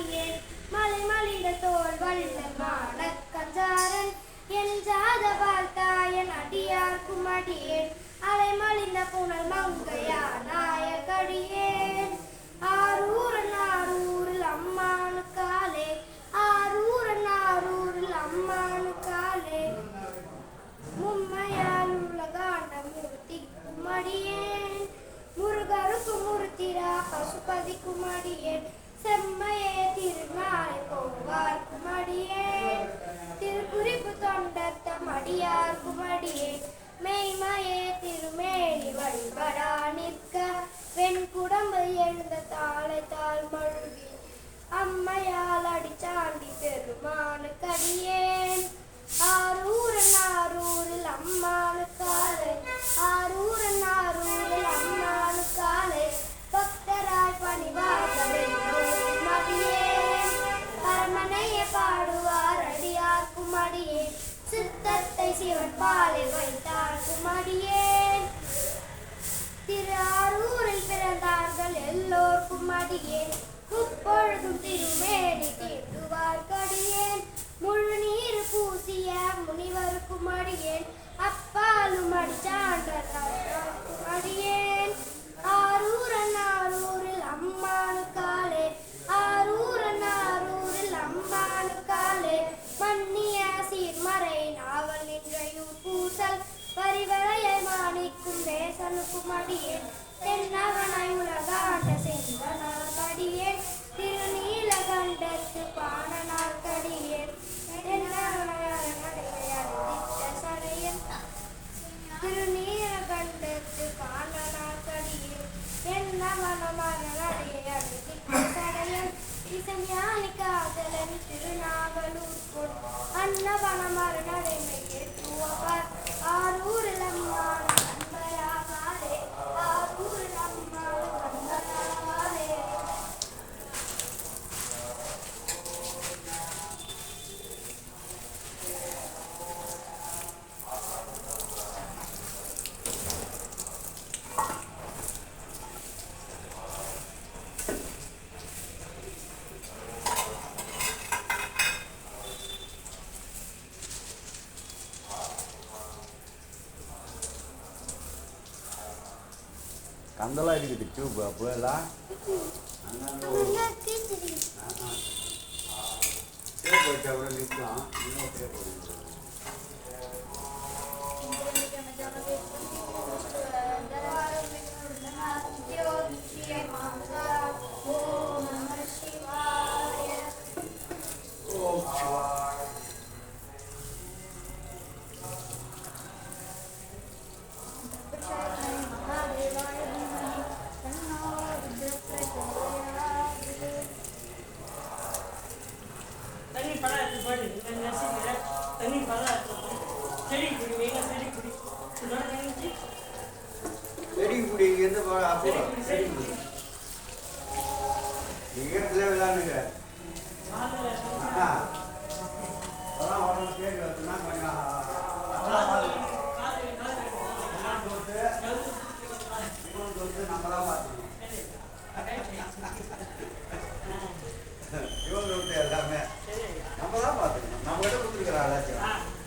அடியார் குமடியேன் மலை மலிந்த தோல் வல்லமான கஞ்சாரன் என் ஜாத வாழ்த்தாயன் அடியார் குமடியேன் அலை மலிந்த புனல் மங்கையா நாயக்கடியே. திருக்குறிப்பு தொண்டர்த்தம் அடியார்க்கும் அடியே மெய்மயே திருமேனி வழிபடா நிற்க வெண் குடம்பு எழுந்த தாளை தாழ் மழுவி அம்மையால் அடிச்சாண்டி பெருமானு கடியேன் ஆரூரன் ஆரூரில் அம்மானுக்கா சித்தத்தை வைத்தார் குமடியேன் திரு ஆரூரில் பிறந்தார்கள் எல்லோர்க்கும் அடியேன் முப்பொழுதும் திருமேனி தீட்டுவார் கடியேன். முழு நீர் பூசிய முனிவருக்கும் அடியேன் அப்பாலும் அடிச்சாண்டர்க்கும் அடியேன் தேசனுக்கும் அடியேன் தென்னவனாய் உலகாண்ட செந்தனார் கடியேன் திருநீலகண்டத்து பாணனார் கடியேன் தென்னவனாய் நடையடித்த சடையன் கடியேன் திருநாவலூர் கொள் நடைமை ஏற்றுவார் ஆரூரில் కందలా అడిగితే ట్యూబ్ అప్పుడు ఎలా సేపు వచ్చేవాళ్ళు ఇస్తాం ரெண்டு வருஷம் இல்லை தண்ணி நல்லா இருக்கும் செடி குடி மெயினாக செடி குடி செடி குடி இங்கேருந்து செடி குடி இங்கிருந்து விளாண்டுங்க அதெல்லாம் உடம்பு கேட்டு வச்சுன்னா கொஞ்சம் நம்மளாம் பார்த்துக்கணும் கிட்ட கொடுத்துருக்குற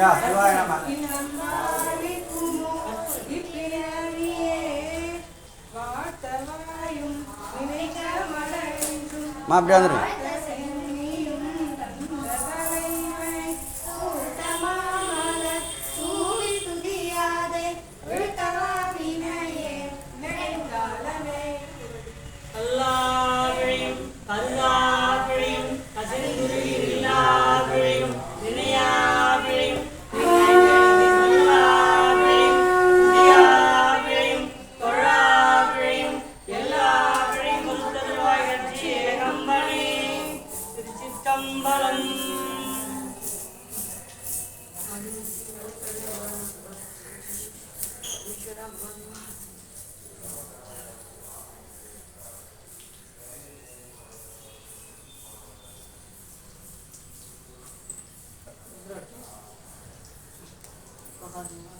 ஐயா சிவாய நம்ம அப்படியே வந்துருங்க on